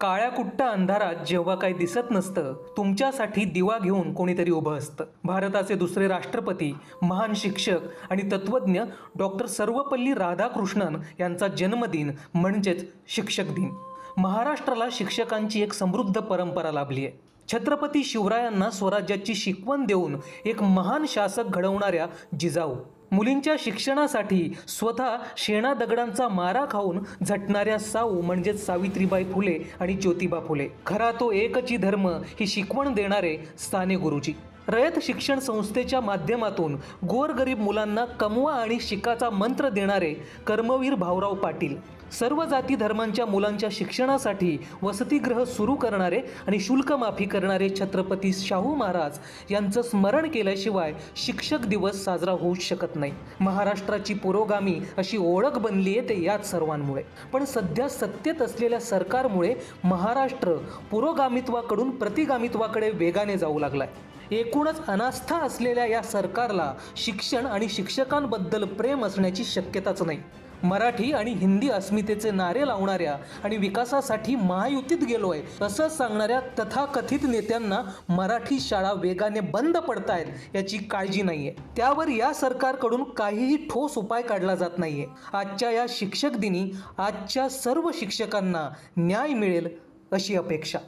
काळ्या कुट्टा अंधारात जेव्हा काही दिसत नसतं तुमच्यासाठी दिवा घेऊन कोणीतरी उभं असतं. भारताचे दुसरे राष्ट्रपती महान शिक्षक आणि तत्वज्ञ डॉक्टर सर्वपल्ली राधाकृष्णन यांचा जन्मदिन म्हणजेच शिक्षक दिन. महाराष्ट्राला शिक्षकांची एक समृद्ध परंपरा लाभली आहे. छत्रपती शिवरायांना स्वराज्याची शिकवण देऊन एक महान शासक घडवणाऱ्या जिजाऊ मुलींच्या शिक्षणासाठी स्वतः शेणा दगडांचा मारा खाऊन झटणाऱ्या साऊ म्हणजेच सावित्रीबाई फुले आणि ज्योतिबा फुले. खरा तो एकची धर्म ही शिकवण देणारे साने गुरुजी. रयत शिक्षण संस्थेच्या माध्यमातून गोरगरीब मुलांना कमवा आणि शिकाचा मंत्र देणारे कर्मवीर भाऊराव पाटील सर्व जाती धर्मांच्या मुलांच्या शिक्षणासाठी वसतिगृह सुरू करणारे आणि शुल्कमाफी करणारे छत्रपती शाहू महाराज यांचं स्मरण केल्याशिवाय शिक्षक दिवस साजरा होऊच शकत नाही. महाराष्ट्राची पुरोगामी अशी ओळख बनली आहे ते याच सर्वांमुळे. पण सध्या सत्तेत असलेल्या सरकारमुळे महाराष्ट्र पुरोगामित्वाकडून प्रतिगामित्वाकडे वेगाने जाऊ लागलाय. एकूणच अनास्था असलेल्या या सरकारला शिक्षण आणि शिक्षकांबद्दल प्रेम असण्याची शक्यताच नाही. मराठी आणि हिंदी अस्मितेचे नारे लावणाऱ्या आणि विकासासाठी महायुतीत गेलोय असं सांगणाऱ्या तथाकथित नेत्यांना मराठी शाळा वेगाने बंद पडतायत याची काळजी नाहीये. त्यावर या सरकारकडून काहीही ठोस उपाय काढला जात नाहीये. आजच्या या शिक्षक दिनी आजच्या सर्व शिक्षकांना न्याय मिळेल अशी अपेक्षा.